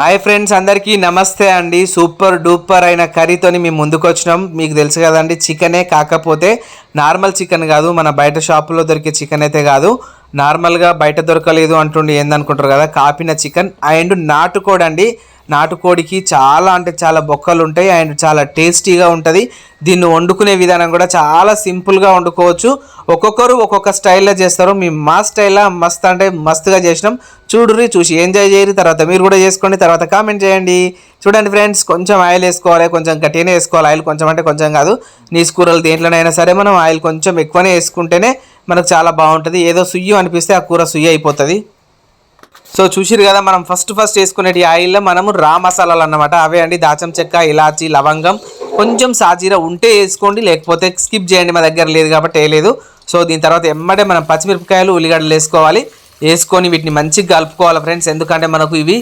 Hi friends అందరికీ నమస్తే అండి. సూపర్ డూపర్ అయిన కర్రీతోని మేము ముందుకు వచ్చినాం మీకు తెలుసు కదండి చికెనే కాకపోతే నార్మల్ చికెన్ కాదు. మన బయట షాపులో దొరికే చికెన్ అయితే కాదు. నార్మల్గా బయట దొరకలేదు అంటుండి ఏందనుకుంటారు కదా కాపిన చికెన్. అండ్ నాటుకోడండి నాటుకోడికి చాలా అంటే చాలా బొక్కలు ఉంటాయి అండ్ చాలా టేస్టీగా ఉంటుంది. దీన్ని వండుకునే విధానం కూడా చాలా సింపుల్గా వండుకోవచ్చు. ఒక్కొక్కరు ఒక్కొక్క స్టైల్లో చేస్తారు. మేము మా స్టైల్లో మస్త్ అంటే మస్తుగా చేసినాం. చూడుర్రి చూసి ఎంజాయ్ చేయరు. తర్వాత మీరు కూడా చేసుకోండి. తర్వాత కామెంట్ చేయండి. చూడండి ఫ్రెండ్స్ కొంచెం ఆయిల్ వేసుకోవాలి. కొంచెం గట్టిగానే వేసుకోవాలి. ఆయిల్ కొంచెం అంటే కొంచెం కాదు. నీసు కూరలు దేంట్లోనైనా సరే మనం ఆయిల్ కొంచెం ఎక్కువనే వేసుకుంటేనే మనకు చాలా బాగుంటుంది. ఏదో సుయ్యి అనిపిస్తే ఆ కూర సుయ్యి అయిపోతుంది. సో చూసిరు కదా మనం ఫస్ట్ ఫస్ట్ వేసుకునేటి ఆయిల్లో మనము రా మసాలాలు అన్నమాట. అవే అండి దాచం చెక్క ఇలాచి లవంగం. కొంచెం సాజీరా ఉంటే వేసుకోండి లేకపోతే స్కిప్ చేయండి మా దగ్గర లేదు కాబట్టి వేయలేదు. సో దీని తర్వాత ఎమ్మడే మనం పచ్చిమిరపకాయలు ఉల్లిగడ్డలు వేసుకోవాలి. వేసుకొని వీటిని మంచిగా కలుపుకోవాలి ఫ్రెండ్స్. ఎందుకంటే మనకు ఇవి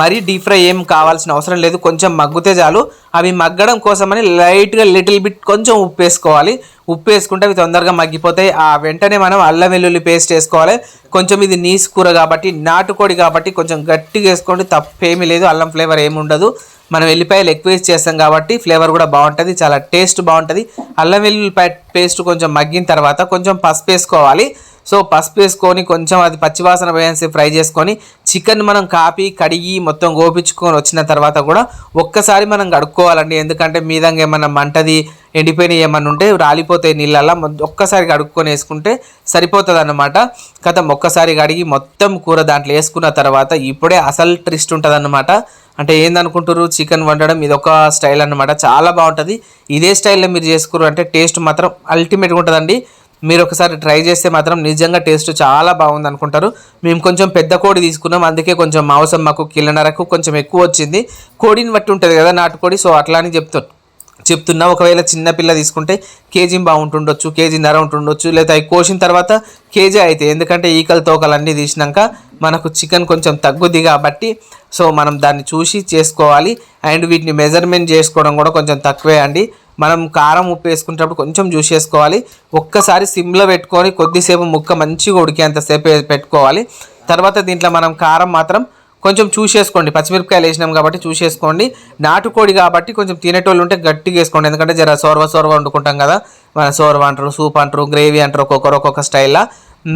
మరీ డీప్ ఫ్రై ఏం కావాల్సిన అవసరం లేదు. కొంచెం మగ్గితే చాలు. అవి మగ్గడం కోసమని లైట్గా లిటిల్ బిట్ కొంచెం ఉప్పు వేసుకోవాలి. ఉప్పు వేసుకుంటే అవి తొందరగా మగ్గిపోతాయి. ఆ వెంటనే మనం అల్లం వెల్లుల్లి పేస్ట్ వేసుకోవాలి. కొంచెం ఇది నీసు కూర కాబట్టి నాటుకోడి కాబట్టి కొంచెం గట్టిగా వేసుకోండి. తప్పేమీ లేదు. అల్లం ఫ్లేవర్ ఏమి ఉండదు. మనం వెల్లిపాయలు ఎక్కువ వేసి చేస్తాం కాబట్టి ఫ్లేవర్ కూడా బాగుంటుంది. చాలా టేస్ట్ బాగుంటుంది. అల్లం వెల్లుల్లి పేస్ట్ కొంచెం మగ్గిన తర్వాత కొంచెం పసుపు వేసుకోవాలి. సో పసుపు వేసుకొని కొంచెం అది పచ్చివాసన పోయేసి ఫ్రై చేసుకొని చికెన్ మనం కాపి కడిగి మొత్తం గోపించుకొని వచ్చిన తర్వాత కూడా ఒక్కసారి మనం కడుక్కోవాలండి. ఎందుకంటే మీదంగా ఏమన్నా మంటది ఎండిపోయినవి ఏమన్నా ఉంటే రాలిపోతాయి నీళ్ళల్లో ఒక్కసారి కడుక్కొని వేసుకుంటే సరిపోతుంది అన్నమాట కథం ఒక్కసారి కడిగి మొత్తం కూర దాంట్లో వేసుకున్న తర్వాత ఇప్పుడే అసలు ట్రిస్ట్ ఉంటుంది అంటే ఏందనుకుంటారు చికెన్ వండడం ఇది ఒక స్టైల్ అన్నమాట. చాలా బాగుంటుంది. ఇదే స్టైల్లో మీరు చేసుకురు అంటే టేస్ట్ మాత్రం అల్టిమేట్గా ఉంటుందండి. మీరు ఒకసారి ట్రై చేస్తే మాత్రం నిజంగా టేస్ట్ చాలా బాగుంది అనుకుంటారు. మేము కొంచెం పెద్ద కోడి తీసుకున్నాం అందుకే కొంచెం మాంసం మాకు కిలోన్నరకు కొంచెం ఎక్కువ వచ్చింది. కోడిని బట్టి ఉంటుంది కదా నాటుకోడి సో అట్లా అని చెప్తాను చెప్తున్నా. ఒకవేళ చిన్న పిల్ల తీసుకుంటే కేజీ బాగుంటుండొచ్చు కేజీ నర ఉంటుండొచ్చు లేదా అవి కోసిన తర్వాత కేజీ అయితే ఎందుకంటే ఈకల తోకలు అన్నీ తీసినాక మనకు చికెన్ కొంచెం తగ్గుద్ది కాబట్టి సో మనం దాన్ని చూసి చేసుకోవాలి. అండ్ వీటిని మెజర్మెంట్ చేసుకోవడం కూడా కొంచెం తక్కువే అండి. మనం కారం ఉప్పు వేసుకునేటప్పుడు కొంచెం జ్యూస్ చేసుకోవాలి ఒక్కసారి సిమ్లో పెట్టుకొని కొద్దిసేపు ముక్క మంచిగా ఉడికేంతసేపు పెట్టుకోవాలి. తర్వాత దీంట్లో మనం కారం మాత్రం కొంచెం చూసేసుకోండి పచ్చిమిరపకాయలు వేసినాం కాబట్టి చూసేసుకోండి నాటుకోడి కాబట్టి కొంచెం తినేటోళ్ళు ఉంటే గట్టిగా వేసుకోండి. ఎందుకంటే జర సోర్వ సోర్వ వండుకుంటాం కదా. మన సోర్వ అంటారు సూప్ అంటారు గ్రేవీ అంటారు ఒక్కొక్కరు ఒక్కొక్క స్టైల్లో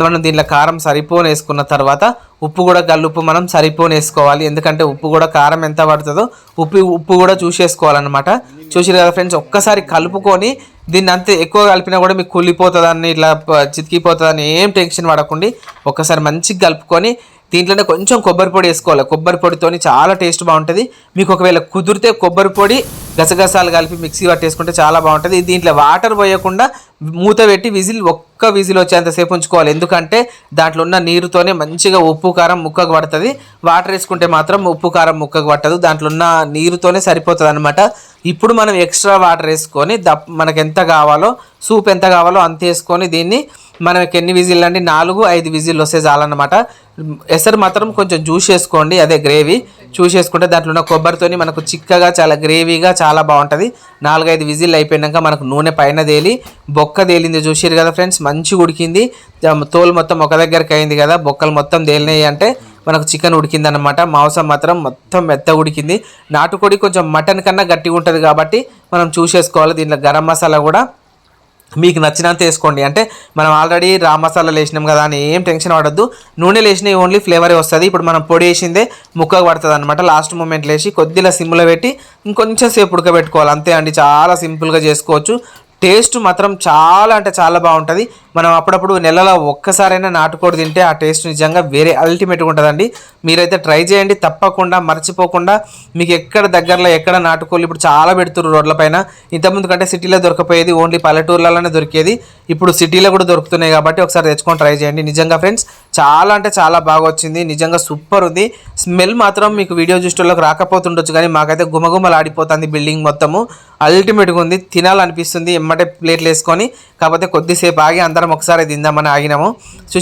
మనం దీంట్లో కారం సరిపోని వేసుకున్న తర్వాత ఉప్పు కూడా గల్లుప్పు మనం సరిపోని వేసుకోవాలి ఎందుకంటే ఉప్పు కూడా కారం ఎంత పడుతుందో ఉప్పు ఉప్పు కూడా చూసేసుకోవాలన్నమాట. చూసిరు కదా ఫ్రెండ్స్ ఒక్కసారి కలుపుకొని దీన్ని అంతే ఎక్కువ కలిపినా కూడా మీకు కుళ్ళిపోతుందని ఇట్లా చితికిపోతుందని ఏం టెన్షన్ పడకండి. ఒక్కసారి మంచిగా కలుపుకొని దీంట్లోనే కొంచెం కొబ్బరి పొడి వేసుకోవాలి. కొబ్బరి పొడితోని చాలా టేస్ట్ బాగుంటుంది. మీకు ఒకవేళ కుదిరితే కొబ్బరి పొడి గసగసాలు కలిపి మిక్సీ పట్టేసుకుంటే చాలా బాగుంటుంది. దీంట్లో వాటర్ పోయకుండా మూత పెట్టి విజిల్ ఒక్క విజిల్ వచ్చేంతసేపు ఉంచుకోవాలి. ఎందుకంటే దాంట్లో ఉన్న నీరుతోనే మంచిగా ఉప్పు కారం ముక్కకు పడుతుంది. వాటర్ వేసుకుంటే మాత్రం ఉప్పు కారం ముక్కకు పట్టదు. దాంట్లో ఉన్న నీరుతోనే సరిపోతుంది అనమాట ఇప్పుడు మనం ఎక్స్ట్రా వాటర్ వేసుకొని దప్ మనకు ఎంత కావాలో సూప్ ఎంత కావాలో అంత వేసుకొని దీన్ని మనకి ఎన్ని విజిల్ అండి నాలుగు ఐదు విజిల్ వస్తే చాలన్నమాట. ఎసరు మాత్రం కొంచెం జ్యూస్ చేసుకోండి అదే గ్రేవీ. చూస్ చేసుకుంటే దాంట్లో ఉన్న కొబ్బరితోని మనకు చిక్కగా చాలా గ్రేవీగా చాలా బాగుంటుంది. నాలుగైదు విజిల్ అయిపోయినాక మనకు నూనె పైన తేలి బొక్క తేలింది చూసిరు కదా ఫ్రెండ్స్ మంచిగా ఉడికింది. తోలు మొత్తం ఒక దగ్గరికి అయింది కదా బొక్కలు మొత్తం తేలినాయి అంటే మనకు చికెన్ ఉడికింది అనమాట మాంసం మాత్రం మొత్తం మెత్త ఉడికింది. నాటుకోడి కొంచెం మటన్ కన్నా గట్టిగా ఉంటుంది కాబట్టి మనం చూసేసుకోవాలి దీంట్లో గరం మసాలా కూడా మీకు నచ్చినంత వేసుకోండి. అంటే మనం ఆల్రెడీ రా మసాలాలు వేసినాం కదా అని ఏం టెన్షన్ పడద్దు. నూనెలు వేసినవి ఓన్లీ ఫ్లేవరే వస్తుంది. ఇప్పుడు మనం పొడి వేసిందే ముక్కకు పడుతుంది అనమాట లాస్ట్ మూమెంట్ లేచి కొద్దిగా సిమ్లో పెట్టి ఇంకొంచెం సేపు ఉడకబెట్టుకోవాలి. అంతే అండి. చాలా సింపుల్గా చేసుకోవచ్చు. టేస్ట్ మాత్రం చాలా అంటే చాలా బాగుంటుంది. మనం అప్పుడప్పుడు నెలలో ఒక్కసారైనా నాటుకోడి తింటే ఆ టేస్ట్ నిజంగా వేరే అల్టిమేట్గా ఉంటుందండి. మీరైతే ట్రై చేయండి తప్పకుండా మర్చిపోకుండా. మీకు ఎక్కడ దగ్గరలో ఎక్కడ నాటుకోళ్ళు ఇప్పుడు చాలా పెడుతున్నారు రోడ్లపైన ఇంతకుముందు కంటే సిటీలో దొరకపోయేది ఓన్లీ పల్లెటూర్లలోనే దొరికేది. ఇప్పుడు సిటీలో కూడా దొరుకుతున్నాయి కాబట్టి ఒకసారి తెచ్చుకొని ట్రై చేయండి. నిజంగా ఫ్రెండ్స్ చాలా అంటే చాలా బాగా వచ్చింది. నిజంగా సూపర్ ఉంది. స్మెల్ మాత్రం మీకు వీడియో చూసేటోళ్ళకి రాకపోతుండొచ్చు కానీ మాకైతే గుమగుమలు ఆడిపోతుంది బిల్డింగ్ మొత్తము. అల్టిమేట్గా ఉంది. తినాలనిపిస్తుంది. ఎమ్మటే ప్లేట్లు వేసుకొని కాకపోతే కొద్దిసేపు ఆగి అందరం ఒకసారి తిందామని ఆగినాము. చూసి